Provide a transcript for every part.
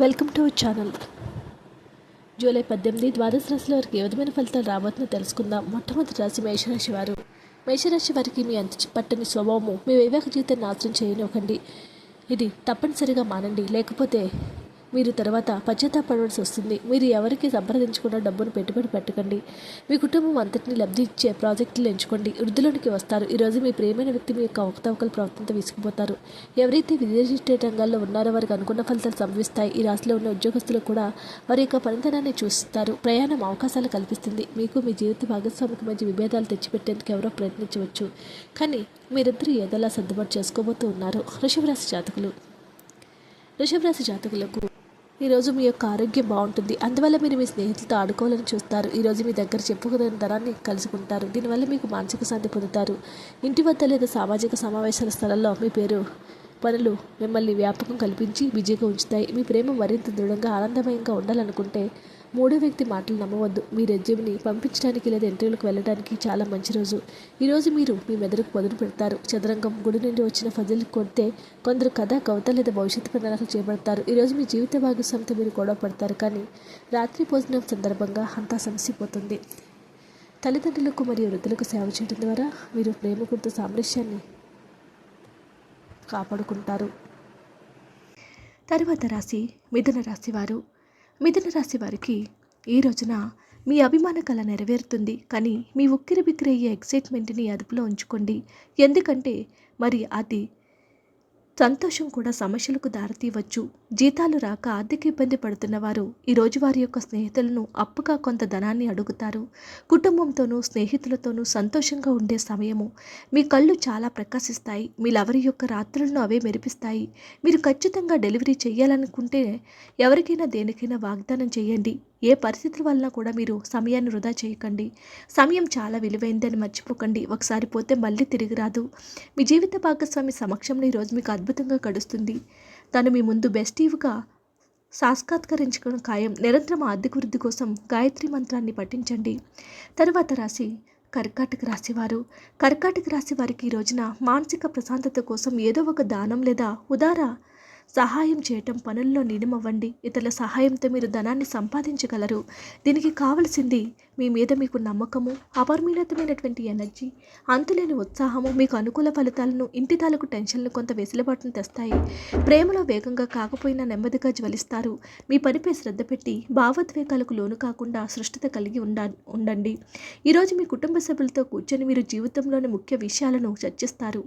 Welcome to our channel July పద్దెనిమిది ద్వాదశ రాశుల వారికి ఏ విధమైన ఫలితాలు రాబోతుందో తెలుసుకుందాం. మొట్టమొదటి రాశి మేషరాశి వారు. మేషరాశి వారికి మీ అంత పట్టని స్వభావము మీ వైవాహిక జీవితాన్ని నాశనం చేయనివ్వకండి. ఇది తప్పనిసరిగా మానండి. లేకపోతే మీరు తర్వాత పశ్చాత్తాపడవలసి వస్తుంది. మీరు ఎవరికి సంప్రదించకుండా డబ్బును పెట్టుబడి పెట్టకండి. మీ కుటుంబం అంతటిని లబ్ధి ఇచ్చే ప్రాజెక్టులు ఎంచుకోండి. వృద్ధిలోనికి వస్తారు. ఈరోజు మీ ప్రేమైన వ్యక్తి మీ యొక్క అవకతవకల ప్రవర్తనతో తీసుకుపోతారు ఎవరైతే విదేశీ రంగాల్లో ఉన్నారో వారికి అనుకున్న ఫలితాలు సంభవిస్తాయి. ఈ రాశిలో ఉన్న ఉద్యోగస్తులు కూడా వారి యొక్క పనితనాన్ని చూస్తారు. ప్రయాణం అవకాశాలు కల్పిస్తుంది. మీకు మీ జీవిత భాగస్వామికి మధ్య విభేదాలు తెచ్చిపెట్టేందుకు ఎవరో ప్రయత్నించవచ్చు. కానీ మీరిద్దరూ ఏదోలా సర్దుబాటు చేసుకోబోతూ ఉన్నారు. వృషభ రాశి జాతకులు. వృషభ రాశి జాతకులకు ఈరోజు మీ యొక్క ఆరోగ్యం బాగుంటుంది. అందువల్ల మీరు మీ స్నేహితులతో ఆడుకోవాలని చూస్తారు. ఈరోజు మీ దగ్గర చెప్పుకునే ధనాన్ని కలుసుకుంటారు. దీనివల్ల మీకు మానసిక శాంతి పొందుతారు. ఇంటి వద్ద లేదా సామాజిక సమావేశాల స్థలంలో మీ పేరు పనులు మిమ్మల్ని వ్యాపకం కల్పించి బిజీగా ఉంచుతాయి. మీ ప్రేమ మరింత దృఢంగా ఆనందమయంగా ఉండాలనుకుంటే మూడో వ్యక్తి మాటలు నమ్మవద్దు. మీ రెజ్యూమ్ని పంపించడానికి లేదా ఇంటర్వ్యూలకు వెళ్ళడానికి చాలా మంచి రోజు. ఈరోజు మీరు మీ మెదడుకు పదును పెడతారు. చదరంగం గుడి నుండి వచ్చిన ఫజిల్ కొడితే కొందరు కథ కవిత లేదా భవిష్యత్తు ప్రణాళికలు చేపడతారు. ఈరోజు మీ జీవిత భాగస్వామితో మీరు గొడవ పడతారు. కానీ రాత్రి భోజనం సందర్భంగా అంతా సమసిపోతుంది. తల్లిదండ్రులకు మరియు వృద్ధులకు సేవ చేయడం ద్వారా మీరు ప్రేమకుడితో సామరస్యాన్ని కాపాడుకుంటారు. తరువాత రాశి మిథున రాశి వారు. మిథున రాశి వారికి ఈ రోజున మీ అభిమాన కళ నెరవేరుతుంది. కానీ మీ ఉక్కిరి బిక్కిరి అయ్యే ఎక్సైట్మెంట్ని అదుపులో ఉంచుకోండి. ఎందుకంటే మరి అది సంతోషం కూడా సమస్యలకు దారితీయవచ్చు. జీతాలు రాక ఆర్థిక ఇబ్బంది పడుతున్న వారు ఈరోజు వారి యొక్క స్నేహితులను అప్పుగా కొంత ధనాన్ని అడుగుతారు. కుటుంబంతోనూ స్నేహితులతోనూ సంతోషంగా ఉండే సమయము మీ కళ్ళు చాలా ప్రకాశిస్తాయి. మీ లవరి యొక్క రాత్రులను అవే మెరిపిస్తాయి. మీరు ఖచ్చితంగా డెలివరీ చేయాలనుకుంటే ఎవరికైనా దేనికైనా వాగ్దానం చేయండి. ఏ పరిస్థితుల వల్ల కూడా మీరు సమయాన్ని వృధా చేయకండి. సమయం చాలా విలువైందని మర్చిపోకండి. ఒకసారి పోతే మళ్ళీ తిరిగి రాదు. మీ జీవిత భాగస్వామి సమక్షంలో ఈరోజు మీకు అద్భుతంగా గడుస్తుంది. తను మీ ముందు బెస్టీవ్గా సాక్షాత్కరించుకోవడం ఖాయం. నిరంతరం ఆర్థిక వృద్ధి కోసం గాయత్రి మంత్రాన్ని పఠించండి. తరువాత రాశి కర్కాటక రాశివారు. కర్కాటక రాశి వారికి ఈ రోజున మానసిక ప్రశాంతత కోసం ఏదో ఒక దానం లేదా ఉదార సహాయం చేయటం పనుల్లో నిడమవ్వండి ఇతరుల సహాయంతో మీరు ధనాన్ని సంపాదించగలరు. దీనికి కావలసింది మీ మీద మీకు నమ్మకము అపరిమితమైనటువంటి ఎనర్జీ అంతులేని ఉత్సాహము మీకు అనుకూల ఫలితాలను ఇంటి తాలూకు టెన్షన్లు కొంత వెసులుబాటును తెస్తాయి. ప్రేమలో వేగంగా కాకపోయినా నెమ్మదిగా జ్వలిస్తారు. మీ పనిపై శ్రద్ధ పెట్టి భావోద్వేగాలకు లోను కాకుండా సృష్టిత కలిగి ఉండ ఉండండి. ఈరోజు మీ కుటుంబ సభ్యులతో కూర్చొని మీరు జీవితంలోని ముఖ్య విషయాలను చర్చిస్తారు.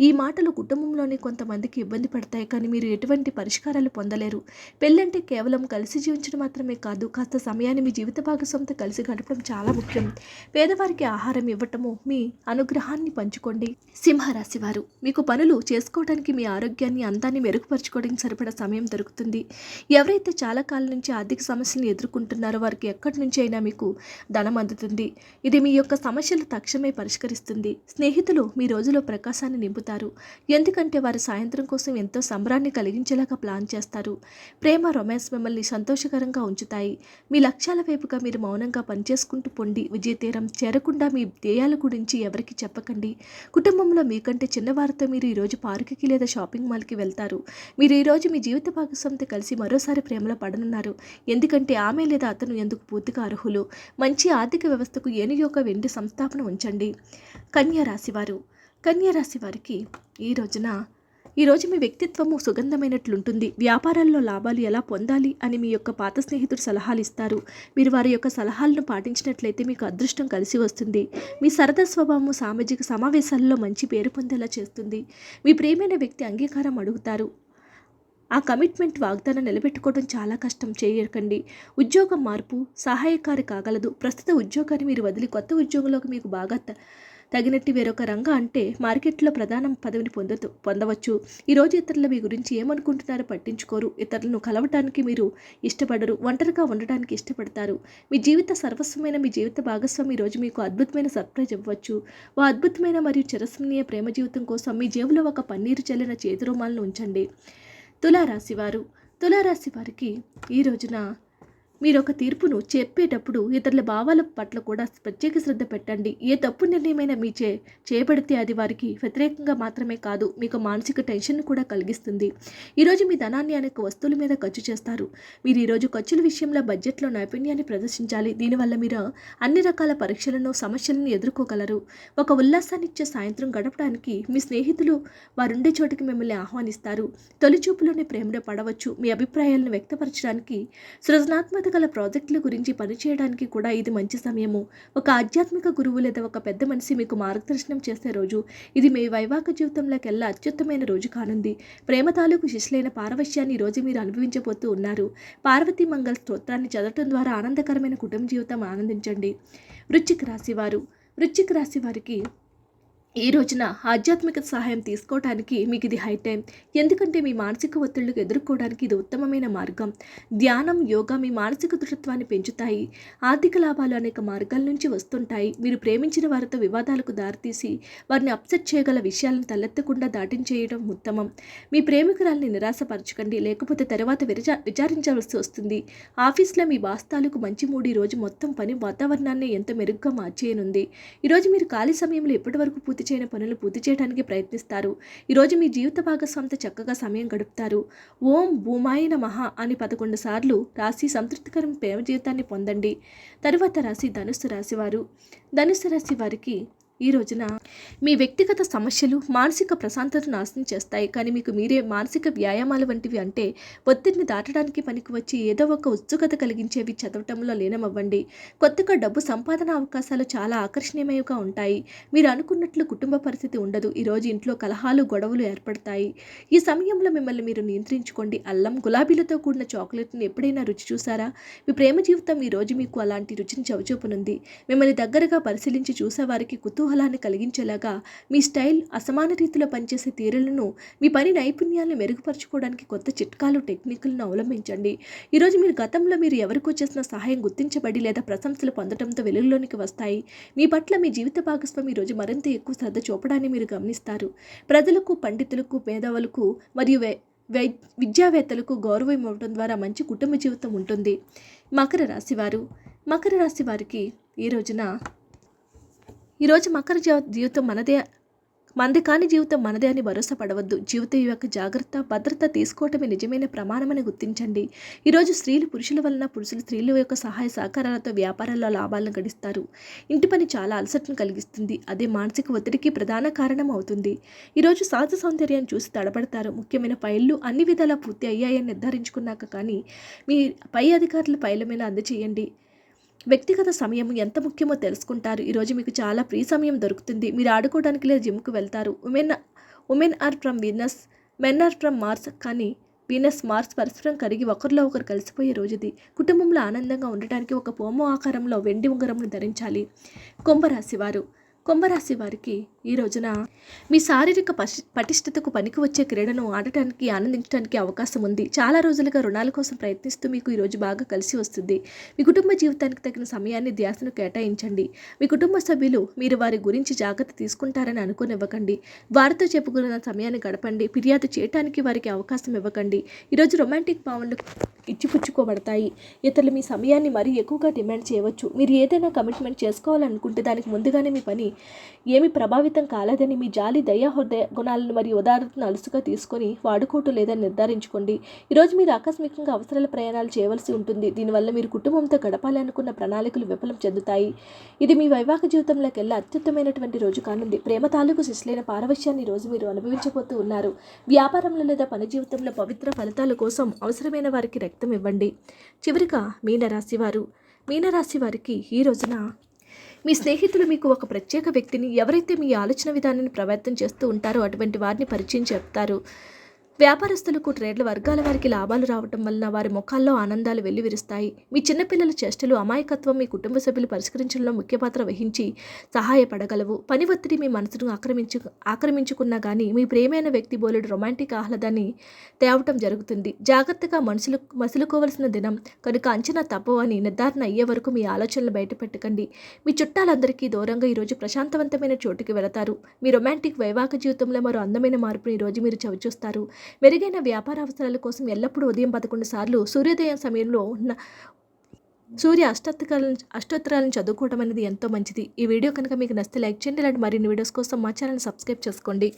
ఈ మాటలు కుటుంబంలోని కొంతమందికి ఇబ్బంది పడతాయి కానీ మీరు ఎటువంటి పరిష్కారాలు పొందలేరు. పెళ్ళంటే కేవలం కలిసి జీవించడం మాత్రమే కాదు కాస్త సమయాన్ని మీ జీవిత భాగస్వామితో కలిసి గడపడం చాలా ముఖ్యం. పేదవారికి ఆహారం ఇవ్వటము మీ అనుగ్రహాన్ని పంచుకోండి. సింహరాశి వారు మీకు పనులు చేసుకోవడానికి మీ ఆరోగ్యాన్ని అందాన్ని మెరుగుపరచుకోవడానికి సరిపడా సమయం దొరుకుతుంది. ఎవరైతే చాలా కాలం నుంచి ఆర్థిక సమస్యలను ఎదుర్కొంటున్నారో వారికి ఎక్కడి నుంచి అయినా మీకు ధనం అందుతుంది. ఇది మీ యొక్క సమస్యలు తక్షణమే పరిష్కరిస్తుంది. స్నేహితులు మీ రోజులో ప్రకాశాన్ని నింపుతారు. ఎందుకంటే వారు సాయంత్రం కోసం ఎంతో సంబరాన్ని కలిగించేలాగా ప్లాన్ చేస్తారు. ప్రేమ రొమాన్స్ మిమ్మల్ని సంతోషకరంగా ఉంచుతాయి. మీ లక్ష్యాల వైపుగా మీరు మౌనంగా పనిచేసుకుంటూ పొండి. విజయతీరం చేరకుండా మీ ధ్యేయాల గురించి ఎవరికి చెప్పకండి. కుటుంబంలో మీకంటే చిన్నవారితో మీరు ఈరోజు పార్కుకి లేదా షాపింగ్ మాల్కి వెళ్తారు. మీరు ఈరోజు మీ జీవిత భాగస్వామితో కలిసి మరోసారి ప్రేమలో పడనున్నారు. ఎందుకంటే ఆమె లేదా అతను ఎందుకు పూర్తిగా అర్హులు? మంచి ఆర్థిక వ్యవస్థకు ఏనుగు యొక్క వెండి సంస్థాపన ఉంచండి. కన్యా రాశివారు. కన్యా రాశి వారికి ఈ రోజున ఈరోజు మీ వ్యక్తిత్వము సుగంధమైనట్లుంటుంది. వ్యాపారాల్లో లాభాలు ఎలా పొందాలి అని మీ యొక్క పాత స్నేహితుడు సలహాలు ఇస్తారు. మీరు వారి యొక్క సలహాలను పాటించినట్లయితే మీకు అదృష్టం కలిసి వస్తుంది. మీ సరదా స్వభావము సామాజిక సమావేశాల్లో మంచి పేరు పొందేలా చేస్తుంది. మీ ప్రేమైన వ్యక్తి అంగీకారం అడుగుతారు. ఆ కమిట్మెంట్ వాగ్దానం నిలబెట్టుకోవడం చాలా కష్టం. చేయకండి. ఉద్యోగం మార్పు సహాయకారి కాగలదు. ప్రస్తుత ఉద్యోగాన్ని మీరు వదిలి కొత్త ఉద్యోగంలోకి మీకు బాగా త- తగినట్టు వేరొక రంగం అంటే మార్కెట్లో ప్రధాన పదవిని పొందదు పొందవచ్చు. ఈరోజు ఇతరులు మీ గురించి ఏమనుకుంటున్నారో పట్టించుకోరు. ఇతరులను కలవటానికి మీరు ఇష్టపడరు ఒంటరిగా ఉండటానికి ఇష్టపడతారు. మీ జీవిత సర్వస్వమైన మీ జీవిత భాగస్వామి ఈరోజు మీకు అద్భుతమైన సర్ప్రైజ్ ఇవ్వచ్చు. ఓ అద్భుతమైన మరియు చిరస్మరణీయ ప్రేమ జీవితం కోసం మీ జేబులో ఒక పన్నీరు చల్లిన చేతి రుమాలను ఉంచండి. తులారాశివారు తులారాశి వారికి ఈ రోజున మీరు ఒక తీర్పును చెప్పేటప్పుడు ఇతరుల భావాల పట్ల కూడా ప్రత్యేక శ్రద్ధ పెట్టండి. ఏ తప్పు నిర్ణయమైనా మీ చే చేపడితే అది వారికి వ్యతిరేకంగా మాత్రమే కాదు మీకు మానసిక టెన్షన్ కూడా కలిగిస్తుంది. ఈరోజు మీ ధనాన్ని అనేక వస్తువుల మీద ఖర్చు చేస్తారు. మీరు ఈరోజు ఖర్చుల విషయంలో బడ్జెట్లో నైపుణ్యాన్ని ప్రదర్శించాలి. దీనివల్ల మీరు అన్ని రకాల పరీక్షలను సమస్యలను ఎదుర్కోగలరు. ఒక ఉల్లాసాన్ని ఇచ్చే సాయంత్రం గడపడానికి మీ స్నేహితులు వారుండే చోటికి మిమ్మల్ని ఆహ్వానిస్తారు. తొలిచూపులోనే ప్రేమలో పడవచ్చు. మీ అభిప్రాయాలను వ్యక్తపరచడానికి సృజనాత్మక గల ప్రాజెక్టుల గురించి పనిచేయడానికి కూడా ఇది మంచి సమయము. ఒక ఆధ్యాత్మిక గురువు లేదా ఒక పెద్ద మనిషి మీకు మార్గదర్శనం చేసే రోజు. ఇది మీ వైవాహిక జీవితంలోకెల్లా అత్యుత్తమైన రోజు కానుంది. ప్రేమ తాలూకు శిష్యులైన పారవశ్యాన్ని రోజు మీరు అనుభవించబోతూ ఉన్నారు. పార్వతి మంగళ స్తోత్రాన్ని చదవటం ద్వారా ఆనందకరమైన కుటుంబ జీవితం ఆనందించండి. వృశ్చిక రాశివారు వృశ్చిక రాశి వారికి ఈ రోజున ఆధ్యాత్మిక సహాయం తీసుకోవడానికి మీకు ఇది హై టైం ఎందుకంటే మీ మానసిక ఒత్తిళ్ళు ఎదుర్కోవడానికి ఇది ఉత్తమమైన మార్గం. ధ్యానం యోగా మీ మానసిక దృఢత్వాన్ని పెంచుతాయి. ఆర్థిక లాభాలు అనేక మార్గాల నుంచి వస్తుంటాయి. మీరు ప్రేమించిన వారితో వివాదాలకు దారితీసి వారిని అప్సెట్ చేయగల విషయాలను తలెత్తకుండా దాటించేయడం ఉత్తమం. మీ ప్రేమికురాల్ని నిరాశపరచకండి. లేకపోతే తర్వాత విరచా విచారించవలసి వస్తుంది. ఆఫీస్లో మీ బాస్తాలకు మంచి మూడు రోజు మొత్తం పని వాతావరణాన్ని ఎంత మెరుగ్గా మార్చేయనుంది. ఈరోజు మీరు ఖాళీ సమయంలో ఎప్పటివరకు పూర్తి చేయని పనులు పూర్తి చేయడానికి ప్రయత్నిస్తారు. ఈరోజు మీ జీవిత భాగస్వామితో చక్కగా సమయం గడుపుతారు. ఓం భూమాయ మహా అని పదకొండు సార్లు రాసి సంతృప్తికరమైన ప్రేమ జీవితాన్ని పొందండి. తరువాత రాశి ధనుస్సు రాశి వారు ధనుస్సు రాశి వారికి ఈ రోజున మీ వ్యక్తిగత సమస్యలు మానసిక ప్రశాంతతను నాశనం చేస్తాయి. కానీ మీకు మీరే మానసిక వ్యాయామాలు వంటివి అంటే ఒత్తిడిని దాటడానికి పనికి వచ్చి ఏదో ఒక ఉత్సుకత కలిగించేవి చదవటంలో లీనమవ్వండి. కొత్తగా డబ్బు సంపాదన అవకాశాలు చాలా ఆకర్షణీయమైనవిగా ఉంటాయి. మీరు అనుకున్నట్లు కుటుంబ పరిస్థితి ఉండదు. ఈరోజు ఇంట్లో కలహాలు గొడవలు ఏర్పడతాయి. ఈ సమయంలో మిమ్మల్ని మీరు నియంత్రించుకోండి. అల్లం గులాబీలతో కూడిన చాక్లెట్ని ఎప్పుడైనా రుచి చూసారా? మీ ప్రేమ జీవితం ఈరోజు రోజు మీకు అలాంటి రుచిని చవిచూపనుంది. మిమ్మల్ని దగ్గరగా పరిశీలించి చూసేవారికి కుతూహలాన్ని కలిగించేలాగా మీ స్టైల్ అసమాన రీతిలో పనిచేసే తీరులను మీ పని నైపుణ్యాలను మెరుగుపరచుకోవడానికి కొత్త చిట్కాలు టెక్నిక్లను అవలంబించండి. ఈరోజు మీరు గతంలో మీరు ఎవరికో చేసిన సహాయం గుర్తించబడి లేదా ప్రశంసలు పొందడంతో వెలుగులోనికి వస్తాయి. మీ పట్ల మీ జీవిత భాగస్వామి ఈరోజు మరింత ఎక్కువ శ్రద్ధ చూపడాన్ని మీరు గమనిస్తారు. ప్రజలకు పండితులకు పేదవాళ్ళకు మరియు వై విద్యావేత్తలకు గౌరవం ఇవ్వడం ద్వారా మంచి కుటుంబ జీవితం ఉంటుంది. మకర రాశి వారు మకర రాశి వారికి ఈ రోజున ఈరోజు మకర జీవితం మనదే మనది కాని జీవితం మనదే అని భరోసా పడవద్దు. జీవితం యొక్క జాగ్రత్త భద్రత తీసుకోవటమే నిజమైన ప్రమాణమని గుర్తించండి. ఈరోజు స్త్రీలు పురుషుల వలన పురుషులు స్త్రీల యొక్క సహాయ సహకారాలతో వ్యాపారాల్లో లాభాలను గడిస్తారు. ఇంటి పని చాలా అలసటను కలిగిస్తుంది. అదే మానసిక ఒత్తిడికి ప్రధాన కారణం అవుతుంది. ఈరోజు సహజ సౌందర్యాన్ని చూసి తడబడతారు ముఖ్యమైన ఫైళ్ళు అన్ని విధాలా పూర్తి అయ్యాయని నిర్ధారించుకున్నాక కానీ మీ పై అధికారుల ఫైళ్ళ మీద అందచేయండి. వ్యక్తిగత సమయం ఎంత ముఖ్యమో తెలుసుకుంటారు. ఈరోజు మీకు చాలా ఫ్రీ సమయం దొరుకుతుంది. మీరు ఆడుకోవడానికి లేదా జిమ్కు వెళ్తారు. Women women are from Venus men are from Mars కానీ వీనస్ మార్స్ పరస్పరం కరిగి ఒకరిలో ఒకరు కలిసిపోయే రోజుది. కుటుంబంలో ఆనందంగా ఉండటానికి ఒక పోమో ఆకారంలో వెండి ఉంగరంను ధరించాలి. కుంభరాశి వారు. కుంభరాశి వారికి ఈ రోజున మీ శారీరక పటిష్టతకు పనికి వచ్చే క్రీడను ఆడటానికి ఆనందించడానికి అవకాశం ఉంది. చాలా రోజులుగా రుణాల కోసం ప్రయత్నిస్తూ మీకు ఈరోజు బాగా కలిసి వస్తుంది. మీ కుటుంబ జీవితానికి తగిన సమయాన్ని ధ్యాసను కేటాయించండి. మీ కుటుంబ సభ్యులు మీరు వారి గురించి జాగ్రత్త తీసుకుంటారని అనుకోనివ్వకండి. వారితో చెప్పుకున్న సమయాన్ని గడపండి. ఫిర్యాదు చేయటానికి వారికి అవకాశం ఇవ్వకండి. ఈరోజు రొమాంటిక్ భావనలు ఇచ్చిపుచ్చుకోబడతాయి. ఇతరులు మీ సమయాన్ని మరీ ఎక్కువగా డిమాండ్ చేయవచ్చు. మీరు ఏదైనా కమిట్మెంట్ చేసుకోవాలనుకుంటే దానికి ముందుగానే మీ పని ఏమి ప్రభావితం కాలేదని మీ జాలి దయా హృదయ గుణాలను మరియు ఉదారతను అలుసుగా తీసుకొని వాడుకోవటం లేదని నిర్ధారించుకోండి. ఈరోజు మీరు ఆకస్మికంగా అవసరాల ప్రయాణాలు చేయవలసి ఉంటుంది. దీనివల్ల మీరు కుటుంబంతో గడపాలి అనుకున్న ప్రణాళికలు విఫలం చెందుతాయి. ఇది మీ వైవాహిక జీవితంలోకి అత్యుత్తమైనటువంటి రోజు కానుంది. ప్రేమ తాలూకు శిశులైన పారవశ్యాన్ని రోజు మీరు అనుభవించబోతూ ఉన్నారు. వ్యాపారంలో లేదా పని జీవితంలో పవిత్ర ఫలితాల కోసం అవసరమైన వారికి రక్తం ఇవ్వండి. చివరిగా మీనరాశి వారు మీనరాశి వారికి ఈ రోజున మీ స్నేహితులు మీకు ఒక ప్రత్యేక వ్యక్తిని ఎవరైతే మీ ఆలోచన విధానాన్ని ప్రభావితం చేస్తూ ఉంటారో అటువంటి వారిని పరిచయం చెప్తారు. వ్యాపారస్తులకు ట్రేడ్ల వర్గాల వారికి లాభాలు రావటం వలన వారి ముఖాల్లో ఆనందాలు వెల్లివిరుస్తాయి. మీ చిన్నపిల్లల చేష్టలు అమాయకత్వం మీ కుటుంబ సభ్యులు పరిష్కరించడంలో ముఖ్య పాత్ర వహించి సహాయపడగలవు. పని ఒత్తిడి మీ మనసును ఆక్రమించు ఆక్రమించుకున్నా కానీ మీ ప్రేమైన వ్యక్తి బోలెడు రొమాంటిక్ ఆహ్లాదాన్ని తేవటం జరుగుతుంది. జాగ్రత్తగా మనుషులు మసులుకోవలసిన దినం. కనుక అంచనా తప్పవు అని నిర్ధారణ అయ్యే వరకు మీ ఆలోచనలు బయటపెట్టకండి. మీ చుట్టాలందరికీ దూరంగా ఈరోజు ప్రశాంతవంతమైన చోటుకి వెళతారు. మీ రొమాంటిక్ వైవాహిక జీవితంలో మరో అందమైన మార్పుని ఈరోజు మీరు చవిచూస్తారు. మెరుగైన వ్యాపార అవసరాల కోసం ఎల్లప్పుడూ ఉదయం పదకొండు సార్లు సూర్యోదయం సమయంలో ఉన్న సూర్య అష్టోత్తరాలను అష్టోత్తరాలను చదువుకోవడం అనేది ఎంతో మంచిది. ఈ వీడియో కనుక మీకు నచ్చితే లైక్ చేయండి. ఇలాంటి మరిన్ని వీడియోస్ కోసం మా ఛానల్ సబ్స్క్రైబ్ చేసుకోండి.